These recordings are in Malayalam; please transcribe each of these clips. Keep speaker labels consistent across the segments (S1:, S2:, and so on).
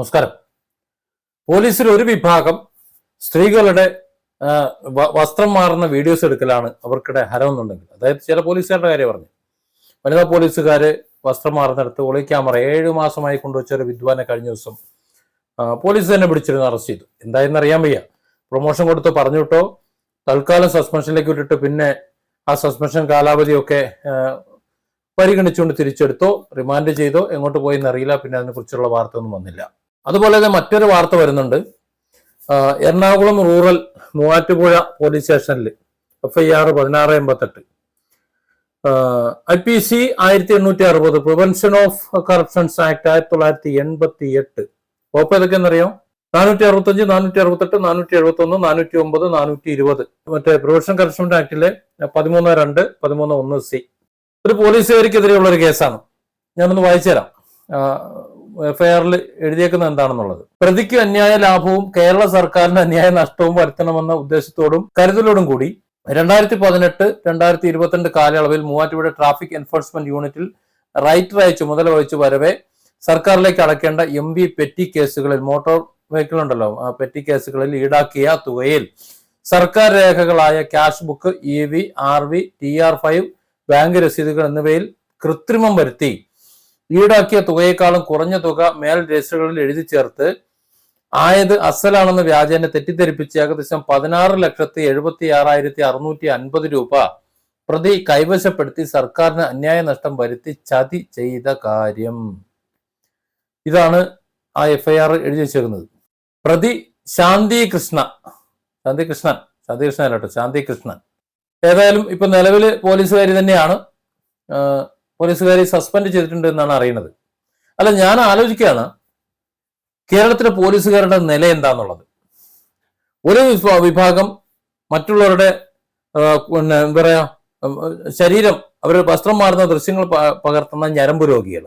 S1: നമസ്കാരം. പോലീസിൽ ഒരു വിഭാഗം സ്ത്രീകളുടെ വസ്ത്രം മാറുന്ന വീഡിയോസ് എടുക്കലാണ് അവർക്കിടെ ഹരമെന്നുണ്ടെങ്കിൽ. അതായത് ചില പോലീസുകാരുടെ കാര്യം പറഞ്ഞു. വനിതാ പോലീസുകാര് വസ്ത്രം മാറുന്നിടത്ത് ഒളി ക്യാമറ ഏഴു മാസമായി കൊണ്ടുവച്ച ഒരു വിദ്വാനെ കഴിഞ്ഞ ദിവസം പോലീസ് തന്നെ പിടിച്ചിരുന്ന് അറസ്റ്റ് ചെയ്തു. എന്തായെന്ന് അറിയാൻ വയ്യ. പ്രൊമോഷൻ കൊടുത്ത് പറഞ്ഞു വിട്ടോ. തൽക്കാലം സസ്പെൻഷനിലേക്ക് വിട്ടിട്ട് പിന്നെ ആ സസ്പെൻഷൻ കാലാവധിയൊക്കെ പരിഗണിച്ചുകൊണ്ട് തിരിച്ചെടുത്തോ റിമാൻഡ് ചെയ്തോ എങ്ങോട്ട് പോയി എന്നറിയില്ല പിന്നെ അതിനെക്കുറിച്ചുള്ള വാർത്ത ഒന്നും വന്നില്ല. അതുപോലെ തന്നെ മറ്റൊരു വാർത്ത വരുന്നുണ്ട്. എറണാകുളം റൂറൽ മൂവാറ്റുപുഴ പോലീസ് സ്റ്റേഷനിൽ എഫ് ഐ ആർ പതിനാറ് എൺപത്തെട്ട്. ഐ പി സി ആയിരത്തി എണ്ണൂറ്റി അറുപത് പ്രിവെൻഷൻ ഓഫ് കറപ്ഷൻസ് ആക്ട് ആയിരത്തി തൊള്ളായിരത്തി എൺപത്തി എട്ട്. ഓപ്പ് ഏതൊക്കെയെന്നറിയാം? നാനൂറ്റി അറുപത്തഞ്ച് നാനൂറ്റി അറുപത്തെട്ട് നാനൂറ്റി എഴുപത്തി ഒന്ന് നാനൂറ്റി ഒമ്പത് നാനൂറ്റി ഇരുപത്. മറ്റേ പ്രിവെൻഷൻ കറപ്ഷൻ ആക്ടിലെ പതിമൂന്ന് രണ്ട് പതിമൂന്ന് ഒന്ന് സി. ഒരു പോലീസുകാരിക്കെതിരെയുള്ള ഒരു കേസാണ്. ഞാനൊന്ന് വായിച്ചു തരാം എഫ്ഐആറിൽ എഴുതിയേക്കുന്നത് എന്താണെന്നുള്ളത്. പ്രതിക്ക് അന്യായ ലാഭവും കേരള സർക്കാരിന് അന്യായ നഷ്ടവും വരുത്തണമെന്ന ഉദ്ദേശത്തോടും കരുതലോടും കൂടി രണ്ടായിരത്തി പതിനെട്ട് രണ്ടായിരത്തി ഇരുപത്തിരണ്ട് കാലയളവിൽ മൂവാറ്റുപുഴ ട്രാഫിക് എൻഫോഴ്സ്മെന്റ് യൂണിറ്റിൽ റൈറ്ററായി ചുമതല വഹിച്ചു വരവെ സർക്കാരിലേക്ക് അടയ്ക്കേണ്ട എം വി പെറ്റി കേസുകളിൽ മോട്ടോർ വെഹിക്കിൾ ഉണ്ടല്ലോ ആ പെറ്റി കേസുകളിൽ ഈടാക്കിയ തുകയിൽ സർക്കാർ രേഖകളായ cash book E V R V T R five bank രസീതുകൾ എന്നിവയിൽ കൃത്രിമം വരുത്തി ഈടാക്കിയ തുകയേക്കാളും കുറഞ്ഞ തുക മേൽ രജിസ്റ്ററുകളിൽ എഴുതി ചേർത്ത് ആയത് അസലാണെന്ന് വ്യാജേനെ തെറ്റിദ്ധരിപ്പിച്ച് ഏകദേശം പതിനാറ് ലക്ഷത്തി എഴുപത്തി ആറായിരത്തി അറുന്നൂറ്റി അൻപത് രൂപ പ്രതി കൈവശപ്പെടുത്തി സർക്കാരിന് അന്യായ നഷ്ടം വരുത്തി ചതി ചെയ്ത കാര്യം. ഇതാണ് ആ എഫ്ഐആർ എഴുതി വെച്ചേക്കുന്നത്. പ്രതി ശാന്തി കൃഷ്ണ ശാന്തി കൃഷ്ണൻ ശാന്തി കൃഷ്ണൻ അല്ല ശാന്തി കൃഷ്ണൻ ഏതായാലും ഇപ്പൊ നിലവിൽ പോലീസുകാരി തന്നെയാണ്. പോലീസുകാരി സസ്പെൻഡ് ചെയ്തിട്ടുണ്ട് എന്നാണ് അറിയുന്നത്. അല്ല ഞാൻ ആലോചിക്കുകയാണ് കേരളത്തിലെ പോലീസുകാരുടെ നില എന്താന്നുള്ളത്. ഒരു വിഭാഗം മറ്റുള്ളവരുടെ പിന്നെ എന്താ പറയാ ശരീരം അവരുടെ വസ്ത്രം മാറുന്ന ദൃശ്യങ്ങൾ പകർത്തുന്ന ഞരമ്പ് രോഗികൾ.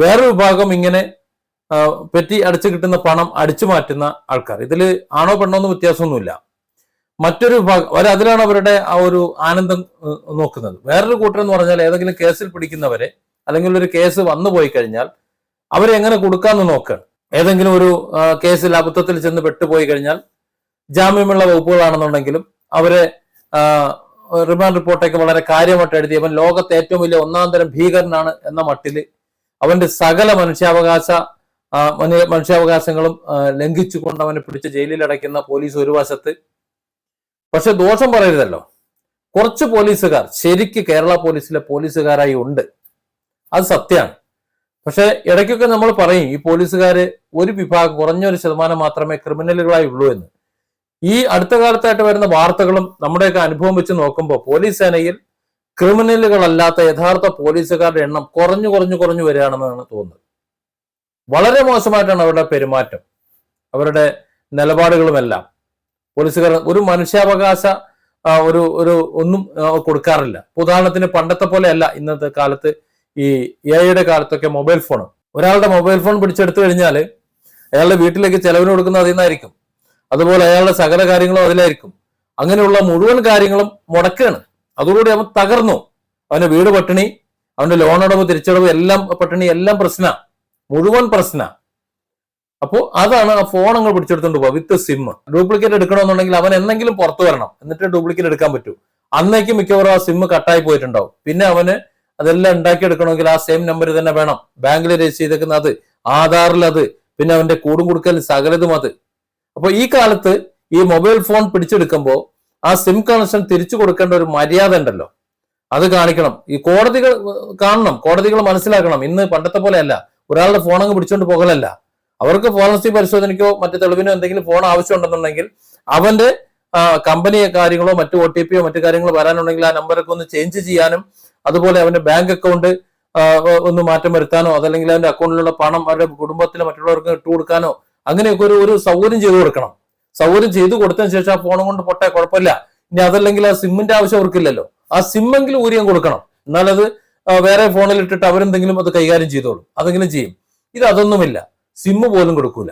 S1: വേറൊരു വിഭാഗം ഇങ്ങനെ പെറ്റി അടിച്ചു കിട്ടുന്ന പണം അടിച്ചു മാറ്റുന്ന ആൾക്കാർ. ഇതിൽ ആണോ പെണ്ണോ ഒന്നും വ്യത്യാസമൊന്നുമില്ല. മറ്റൊരു വിഭാഗം അതിലാണ് അവരുടെ ആ ഒരു ആനന്ദം നോക്കുന്നത്. വേറൊരു കൂട്ടർ എന്ന് പറഞ്ഞാൽ ഏതെങ്കിലും കേസിൽ പിടിക്കുന്നവരെ അല്ലെങ്കിൽ ഒരു കേസ് വന്നു പോയി കഴിഞ്ഞാൽ അവരെ എങ്ങനെ കൊടുക്കാമെന്ന് നോക്കുകയാണ് ഏതെങ്കിലും ഒരു കേസിൽ അബദ്ധത്തിൽ ചെന്ന് പെട്ടുപോയി കഴിഞ്ഞാൽ ജാമ്യമുള്ള വകുപ്പുകളാണെന്നുണ്ടെങ്കിലും അവരെ റിമാൻഡ് റിപ്പോർട്ടൊക്കെ വളരെ കാര്യമായിട്ട് എഴുതി. അവൻ ലോകത്തെ ഏറ്റവും വലിയ ഒന്നാം തരം ഭീകരനാണ് എന്ന മട്ടിൽ അവന്റെ സകല മനുഷ്യാവകാശ മനുഷ്യാവകാശങ്ങളും ലംഘിച്ചുകൊണ്ട് അവനെ പിടിച്ച് ജയിലിൽ അടയ്ക്കുന്ന പോലീസ് ഒരു വശത്ത് പക്ഷെ ദോഷം പറയരുതല്ലോ. കുറച്ച് പോലീസുകാർ ശരിക്ക് കേരള പോലീസിലെ പോലീസുകാരായി ഉണ്ട്. അത് സത്യമാണ്. പക്ഷെ ഇടയ്ക്കൊക്കെ നമ്മൾ പറയും ഈ പോലീസുകാര് ഒരു വിഭാഗം കുറഞ്ഞൊരു ശതമാനം മാത്രമേ ക്രിമിനലുകളായി ഉള്ളൂ എന്ന്. ഈ അടുത്ത കാലത്തായിട്ട് വരുന്ന വാർത്തകളും നമ്മുടെയൊക്കെ അനുഭവം വെച്ച് നോക്കുമ്പോൾ പോലീസ് സേനയിൽ ക്രിമിനലുകളല്ലാത്ത യഥാർത്ഥ പോലീസുകാരുടെ എണ്ണം കുറഞ്ഞു കുറഞ്ഞു കുറഞ്ഞു വരികയാണെന്നാണ് തോന്നുന്നത്. വളരെ മോശമായിട്ടാണ് അവരുടെ പെരുമാറ്റം. അവരുടെ നിലപാടുകളുമെല്ലാം. പോലീസുകാർ ഒരു മനുഷ്യാവകാശ ഒരു ഒരു ഒന്നും കൊടുക്കാറില്ല. ഉദാഹരണത്തിന് പണ്ടത്തെ പോലെ അല്ല ഇന്നത്തെ കാലത്ത് ഈ എയുടെ കാലത്തൊക്കെ മൊബൈൽ ഫോൺ ഒരാളുടെ മൊബൈൽ ഫോൺ പിടിച്ചെടുത്തു കഴിഞ്ഞാൽ അയാളുടെ വീട്ടിലേക്ക് ചെലവിന് കൊടുക്കുന്നത് അതിൽ നിന്നായിരിക്കും. അതുപോലെ അയാളുടെ സകല കാര്യങ്ങളും അതിലായിരിക്കും. അങ്ങനെയുള്ള മുഴുവൻ കാര്യങ്ങളും മുടക്കാണ്. അതുകൂടി അവൻ തകർന്നു. അവന്റെ വീട് പട്ടിണി അവന്റെ ലോണടവ് തിരിച്ചടവ് എല്ലാം പട്ടിണി എല്ലാം പ്രശ്ന. മുഴുവൻ പ്രശ്ന. അപ്പോ അതാണ് ആ ഫോൺ അങ്ങ് പിടിച്ചെടുത്തോണ്ട് പോവുക വിത്ത് സിം ഡ്യൂപ്ലിക്കേറ്റ് എടുക്കണമെന്നുണ്ടെങ്കിൽ അവൻ എന്തെങ്കിലും പുറത്തു വരണം. എന്നിട്ട് ഡ്യൂപ്ലിക്കേറ്റ് എടുക്കാൻ പറ്റൂ. അന്നേക്ക് മിക്കവാറും ആ സിം കട്ടായി പോയിട്ടുണ്ടാവും. പിന്നെ അവന് അതെല്ലാം ഉണ്ടാക്കിയെടുക്കണമെങ്കിൽ ആ സെയിം നമ്പർ തന്നെ വേണം. ബാങ്കിൽ രജിസ്റ്റർ ചെയ്തേക്കുന്ന അത് ആധാറിൽ അത് പിന്നെ അവന്റെ കൂടും കൊടുക്കൽ സകലതും അത്. അപ്പൊ ഈ കാലത്ത് ഈ മൊബൈൽ ഫോൺ പിടിച്ചെടുക്കുമ്പോൾ ആ സിം കണക്ഷൻ തിരിച്ചു കൊടുക്കേണ്ട ഒരു മര്യാദ ഉണ്ടല്ലോ. അത് കാണിക്കണം. ഈ കോടതികൾ കാണണം. കോടതികൾ മനസ്സിലാക്കണം. ഇന്ന് പണ്ടത്തെ പോലെയല്ല ഒരാളുടെ ഫോൺ അങ്ങ് പിടിച്ചോണ്ട് പോകലല്ല. അവർക്ക് ഫോറൻസിക് പരിശോധനയ്ക്കോ മറ്റു തെളിവിനോ എന്തെങ്കിലും ഫോൺ ആവശ്യമുണ്ടെന്നുണ്ടെങ്കിൽ അവന്റെ കമ്പനി കാര്യങ്ങളോ മറ്റു ഒ ടി പിയോ മറ്റു കാര്യങ്ങളോ വരാനുണ്ടെങ്കിൽ ആ നമ്പറൊക്കെ ഒന്ന് ചേഞ്ച് ചെയ്യാനും അതുപോലെ അവന്റെ ബാങ്ക് അക്കൗണ്ട് ഒന്ന് മാറ്റം വരുത്താനോ അതല്ലെങ്കിൽ അവന്റെ അക്കൗണ്ടിലുള്ള പണം അവരുടെ കുടുംബത്തിലെ മറ്റുള്ളവർക്ക് ഇട്ട് കൊടുക്കാനോ അങ്ങനെയൊക്കെ ഒരു ഒരു സൗകര്യം ചെയ്തു കൊടുക്കണം. സൗകര്യം ചെയ്തു കൊടുത്തതിന് ശേഷം ആ ഫോണും കൊണ്ട് പൊട്ടേ കുഴപ്പമില്ല. ഇനി അതല്ലെങ്കിൽ ആ സിമ്മിന്റെ ആവശ്യം അവർക്കില്ലല്ലോ. ആ സിമ്മെങ്കിലും ഊരിയം കൊടുക്കണം. എന്നാലത് വേറെ ഫോണിൽ ഇട്ടിട്ട് അവരെന്തെങ്കിലും അത് കൈകാര്യം ചെയ്തോളും. അതെങ്കിലും ചെയ്യും? ഇത് അതൊന്നുമില്ല. സിമ്മ് പോലും കൊടുക്കൂല.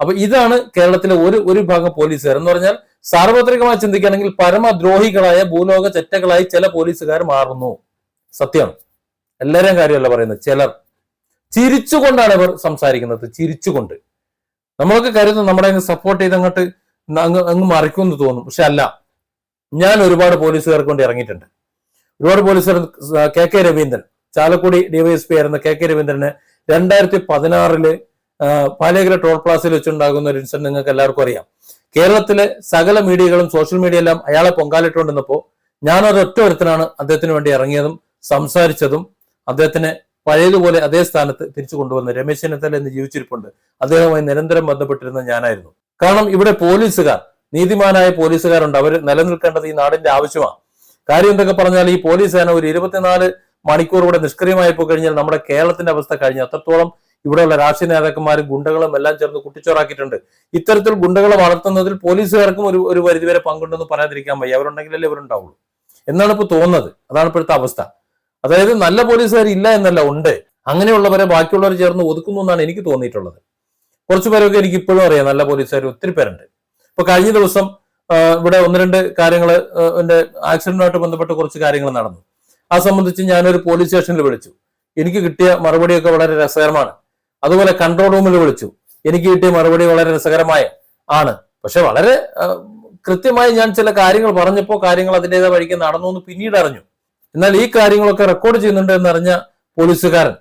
S1: അപ്പൊ ഇതാണ് കേരളത്തിലെ ഒരു ഒരു വിഭാഗം പോലീസുകാർ. എന്ന് പറഞ്ഞാൽ സാർവത്രികമായി ചിന്തിക്കുകയാണെങ്കിൽ പരമദ്രോഹികളായ ഭൂലോക ചെറ്റകളായി ചില പോലീസുകാർ മാറുന്നു. സത്യമാണ് എല്ലാവരെയും കാര്യമല്ല പറയുന്നത്. ചിലർ. ചിരിച്ചുകൊണ്ടാണ് ഇവർ സംസാരിക്കുന്നത്. ചിരിച്ചുകൊണ്ട്. നമ്മളൊക്കെ കരുതുന്നു നമ്മളെ സപ്പോർട്ട് ചെയ്ത് അങ്ങോട്ട് അങ്ങ് അങ്ങ് മറിക്കുമെന്ന് തോന്നും. പക്ഷെ അല്ല. ഞാൻ ഒരുപാട് പോലീസുകാർക്ക് കൊണ്ട് ഇറങ്ങിയിട്ടുണ്ട്. ഒരുപാട് പോലീസുകാർ K K Raveendran. Chalakudy DySP ആയിരുന്ന കെ കെ രവീന്ദ്രന് രണ്ടായിരത്തി പതിനാറിൽ പാലേക്കര ടോൾ പ്ലാസയിൽ വെച്ചുണ്ടാകുന്ന ഒരു ഇൻസിഡന്റ് നിങ്ങൾക്ക് എല്ലാവർക്കും അറിയാം. കേരളത്തിലെ സകല മീഡിയകളും സോഷ്യൽ മീഡിയ എല്ലാം അയാളെ പൊങ്കാലിട്ടുകൊണ്ടിരുന്നപ്പോ ഞാൻ ഒരൊറ്റ ഒരുത്തനാണ് അദ്ദേഹത്തിന് വേണ്ടി ഇറങ്ങിയതും സംസാരിച്ചതും അദ്ദേഹത്തിനെ പഴയതുപോലെ അതേ സ്ഥാനത്ത് തിരിച്ചു കൊണ്ടുവന്നത് രമേശ് ചെന്നിത്തല എന്ന് ജീവിച്ചിരിപ്പുണ്ട്. അദ്ദേഹവുമായി നിരന്തരം ബന്ധപ്പെട്ടിരുന്ന ഞാനായിരുന്നു. കാരണം ഇവിടെ പോലീസുകാർ നീതിമാനായ പോലീസുകാരുണ്ട്. അവർ നിലനിൽക്കേണ്ടത് ഈ നാടിന്റെ ആവശ്യമാണ്. കാര്യം എന്തൊക്കെ പറഞ്ഞാൽ ഈ പോലീസ് സേന ഒരു ഇരുപത്തിനാല് മണിക്കൂർ ഇവിടെ നിഷ്ക്രിയമായി പോയി കഴിഞ്ഞാൽ നമ്മുടെ കേരളത്തിന്റെ അവസ്ഥ കഴിഞ്ഞ അത്രത്തോളം ഇവിടെയുള്ള രാഷ്ട്രീയ നേതാക്കന്മാരും ഗുണ്ടകളും എല്ലാം ചേർന്ന് കുട്ടിച്ചോറാക്കിയിട്ടുണ്ട്. ഇത്തരത്തിൽ ഗുണ്ടകളെ വളർത്തുന്നതിൽ പോലീസുകാർക്കും ഒരു ഒരു പരിധിവരെ പങ്കുണ്ടെന്ന് പറയാതിരിക്കാൻ വയ്യ. അവരുണ്ടെങ്കിലല്ലേ ഇവരുണ്ടാവുള്ളൂ. എന്നാണ് ഇപ്പോൾ തോന്നുന്നത്. അതാണ് ഇപ്പോഴത്തെ അവസ്ഥ. അതായത് നല്ല പോലീസുകാർ ഇല്ല എന്നല്ല ഉണ്ട്. അങ്ങനെയുള്ളവരെ ബാക്കിയുള്ളവർ ചേർന്ന് ഒതുക്കുന്നു എന്നാണ് എനിക്ക് തോന്നിയിട്ടുള്ളത്. കുറച്ചു പേരൊക്കെ എനിക്ക് ഇപ്പോഴും അറിയാം. നല്ല പോലീസുകാർ ഒത്തിരി പേരുണ്ട്. ഇപ്പൊ കഴിഞ്ഞ ദിവസം ഇവിടെ ഒന്ന് രണ്ട് കാര്യങ്ങൾ എന്റെ ആക്സിഡന്റുമായിട്ട് ബന്ധപ്പെട്ട് കുറച്ച് കാര്യങ്ങൾ നടന്നു. ആ സംബന്ധിച്ച് ഞാനൊരു പോലീസ് സ്റ്റേഷനിൽ വിളിച്ചു. എനിക്ക് കിട്ടിയ മറുപടിയൊക്കെ വളരെ രസകരമാണ്. അതുപോലെ കൺട്രോൾ റൂമിൽ വിളിച്ചു. എനിക്ക് കിട്ടിയ മറുപടി വളരെ രസകരമായ ആണ്. പക്ഷെ വളരെ കൃത്യമായി ഞാൻ ചില കാര്യങ്ങൾ പറഞ്ഞപ്പോൾ കാര്യങ്ങൾ അതിന്റെതായ വഴിക്ക് നടന്നു എന്ന് പിന്നീട് അറിഞ്ഞു. എന്നാൽ ഈ കാര്യങ്ങളൊക്കെ റെക്കോർഡ് ചെയ്യുന്നുണ്ട് എന്നറിഞ്ഞ പോലീസുകാരൻ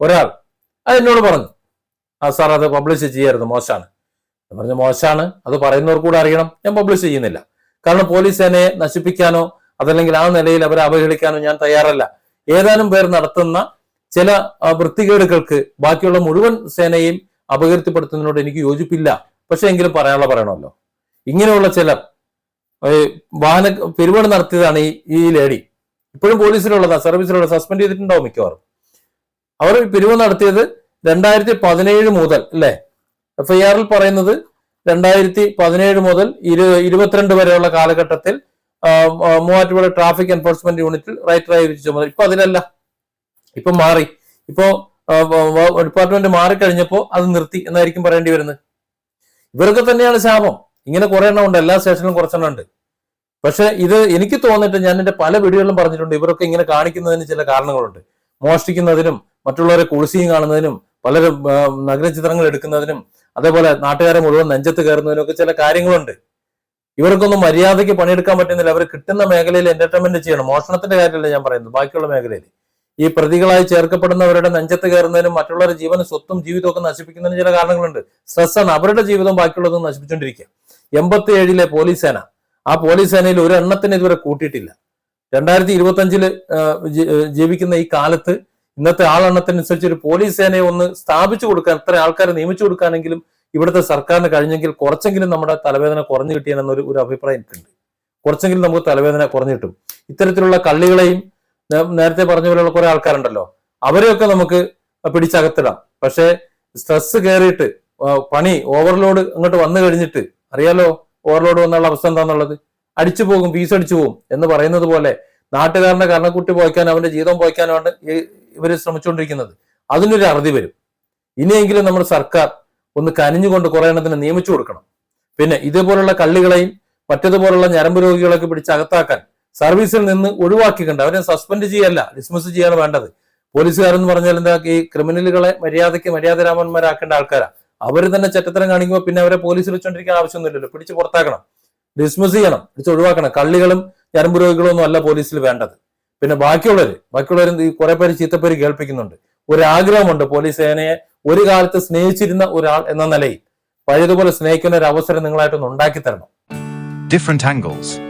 S1: ഒരാൾ അത് എന്നോട് പറഞ്ഞു. ആ സാർ അത് പബ്ലിഷ് ചെയ്യരുത് മോശമാണ്. പറഞ്ഞു മോശമാണ്. അത് പറയുന്നവർ കൂടെ അറിയണം. ഞാൻ പബ്ലിഷ് ചെയ്യുന്നില്ല. കാരണം പോലീസ് എന്നെ നശിപ്പിക്കാനോ അതല്ലെങ്കിൽ ആ നിലയിൽ അവരെ അവഹേളിക്കാനോ ഞാൻ തയ്യാറല്ല. ഏതാനും പേർ നടത്തുന്ന ചില വൃത്തികേടുകൾക്ക് ബാക്കിയുള്ള മുഴുവൻ സേനയെയും അപകീർത്തിപ്പെടുത്തുന്നതിനോട് എനിക്ക് യോജിപ്പില്ല. പക്ഷെ എങ്കിലും പറയാനുള്ള പറയണമല്ലോ. ഇങ്ങനെയുള്ള ചില വാഹന പെരുപാട് നടത്തിയതാണ് ഈ ഈ ലേഡി. ഇപ്പോഴും പോലീസിലുള്ളതാ സർവീസിലുള്ള സസ്പെൻഡ് ചെയ്തിട്ടുണ്ടാവും മിക്കവാറും. അവർ പിരിവ് നടത്തിയത് രണ്ടായിരത്തി പതിനേഴ് മുതൽ അല്ലെ? എഫ് ഐ ആറിൽ പറയുന്നത് രണ്ടായിരത്തി പതിനേഴ് മുതൽ ഇരു ഇരുപത്തിരണ്ട് വരെയുള്ള കാലഘട്ടത്തിൽ മൂവാറ്റുപുഴ ട്രാഫിക് എൻഫോഴ്സ്മെന്റ് യൂണിറ്റിൽ റൈറ്ററായി ചുമതല ഇപ്പൊ അതിലല്ല. ഇപ്പൊ മാറി. ഇപ്പോ ഡിപ്പാർട്ട്മെന്റ് മാറിക്കഴിഞ്ഞപ്പോ അത് നിർത്തി എന്നായിരിക്കും പറയേണ്ടി വരുന്നത്. ഇവരൊക്കെ തന്നെയാണ് ശാപം. ഇങ്ങനെ കുറെ എണ്ണം ഉണ്ട്. എല്ലാ സ്റ്റേഷനിലും കുറച്ചെണ്ണം ഉണ്ട്. പക്ഷെ ഇത് എനിക്ക് തോന്നിയിട്ട് ഞാൻ എന്റെ പല വീഡിയോകളിലും പറഞ്ഞിട്ടുണ്ട് ഇവരൊക്കെ ഇങ്ങനെ കാണിക്കുന്നതിന് ചില കാരണങ്ങളുണ്ട്. മോഷ്ടിക്കുന്നതിനും മറ്റുള്ളവരെ കുളിസിയും കാണുന്നതിനും പലരും നഗരചിത്രങ്ങൾ എടുക്കുന്നതിനും അതേപോലെ നാട്ടുകാരെ മുഴുവൻ നെഞ്ചത്ത് കയറുന്നതിനും ഒക്കെ ചില കാര്യങ്ങളുണ്ട്. ഇവർക്കൊന്നും മര്യാദയ്ക്ക് പണിയെടുക്കാൻ പറ്റുന്നില്ല. അവർ കിട്ടുന്ന മേഖലയിൽ എന്റർടൈൻമെന്റ് ചെയ്യണം. മോഷണത്തിന്റെ കാര്യമല്ല ഞാൻ പറയുന്നത്. ബാക്കിയുള്ള മേഖലയിൽ. ഈ പ്രതികളായി ചേർക്കപ്പെടുന്നവരുടെ നെഞ്ചത്ത് കയറുന്നതിനും മറ്റുള്ളവരുടെ ജീവനും സ്വത്തും ജീവിതവും ഒക്കെ നശിപ്പിക്കുന്നതിന് ചില കാരണങ്ങളുണ്ട്. സ്ട്രെസ്സാണ് അവരുടെ ജീവിതം ബാക്കിയുള്ളതും നശിപ്പിച്ചുകൊണ്ടിരിക്കുക. എൺപത്തി ഏഴിലെ പോലീസ് സേന. ആ പോലീസ് സേനയിൽ ഒരു എണ്ണത്തിന് ഇതുവരെ കൂട്ടിയിട്ടില്ല. രണ്ടായിരത്തി ഇരുപത്തി അഞ്ചിൽ ജീവിക്കുന്ന ഈ കാലത്ത് ഇന്നത്തെ ആളെണ്ണത്തിനനുസരിച്ച് ഒരു പോലീസ് സേനയെ ഒന്ന് സ്ഥാപിച്ചു കൊടുക്കാൻ ഇത്ര ആൾക്കാരെ നിയമിച്ചു കൊടുക്കാനെങ്കിലും ഇവിടുത്തെ സർക്കാരിന് കഴിഞ്ഞെങ്കിൽ കുറച്ചെങ്കിലും നമ്മുടെ തലവേദന കുറഞ്ഞു കിട്ടിയെന്നൊരു ഒരു അഭിപ്രായം എനിക്കുണ്ട്. കുറച്ചെങ്കിലും നമുക്ക് തലവേദന കുറഞ്ഞു കിട്ടും. ഇത്തരത്തിലുള്ള കള്ളികളെയും നേരത്തെ പറഞ്ഞ പോലെയുള്ള കുറെ ആൾക്കാരുണ്ടല്ലോ. അവരെയൊക്കെ നമുക്ക് പിടിച്ചകത്തിടാം. പക്ഷേ സ്ട്രെസ് കയറിയിട്ട് പണി ഓവർലോഡ് അങ്ങോട്ട് വന്നു കഴിഞ്ഞിട്ട് അറിയാലോ ഓവർലോഡ് വന്നുള്ള അവസ്ഥ എന്താണെന്നുള്ളത് അടിച്ചു പോകും ഫീസ് അടിച്ചു പോകും എന്ന് പറയുന്നത് പോലെ നാട്ടുകാരന്റെ കർണക്കുട്ടി പോയിക്കാൻ അവന്റെ ജീവിതം പോയിക്കാനുമാണ് ഇവർ ശ്രമിച്ചുകൊണ്ടിരിക്കുന്നത്. അതിനൊരു അറുതി വരും. ഇനിയെങ്കിലും നമ്മുടെ സർക്കാർ ഒന്ന് കനിഞ്ഞുകൊണ്ട് കുറെ എണ്ണത്തിന് നിയമിച്ചു കൊടുക്കണം. പിന്നെ ഇതേപോലുള്ള കള്ളികളെയും മറ്റതുപോലുള്ള ഞരമ്പ് രോഗികളൊക്കെ പിടിച്ച് അകത്താക്കാൻ സർവീസിൽ നിന്ന് ഒഴിവാക്കി ഒഴിവാക്കിക്കണ്ട. അവരെ സസ്പെൻഡ് ചെയ്യല്ല ഡിസ്മിസ് ചെയ്യാണ് വേണ്ടത്. പോലീസുകാരെന്ന് പറഞ്ഞാൽ എന്താ ഈ ക്രിമിനലുകളെ മര്യാദയ്ക്ക് മര്യാദരാമന്മാരാക്കേണ്ട ആൾക്കാരാ. അവർ തന്നെ ചെറ്റത്തരം കാണിക്കുമ്പോൾ പിന്നെ അവരെ പോലീസിൽ വെച്ചോണ്ടിരിക്കാൻ ആവശ്യമൊന്നുമില്ലല്ലോ. പിടിച്ച് പുറത്താക്കണം. ഡിസ്മിസ് ചെയ്യണം പിടിച്ച് ഒഴിവാക്കണം. കള്ളികളും ഞരമ്പ് രോഗികളും ഒന്നും അല്ല പോലീസിൽ വേണ്ടത്. പിന്നെ ബാക്കിയുള്ളവര് ബാക്കിയുള്ളവരും കുറെ പേര് ചീത്തപ്പേര് കേൾപ്പിക്കുന്നുണ്ട്. ഒരാഗ്രഹമുണ്ട് പോലീസ് സേനയെ ഒരു കാലത്ത് സ്നേഹിച്ചിരുന്ന ഒരാൾ എന്ന നിലയിൽ. പഴയതുപോലെ സ്നേഹിക്കുന്ന ഒരു അവസരം നിങ്ങളായിട്ടൊന്ന് ഉണ്ടാക്കി തരണം
S2: different angles.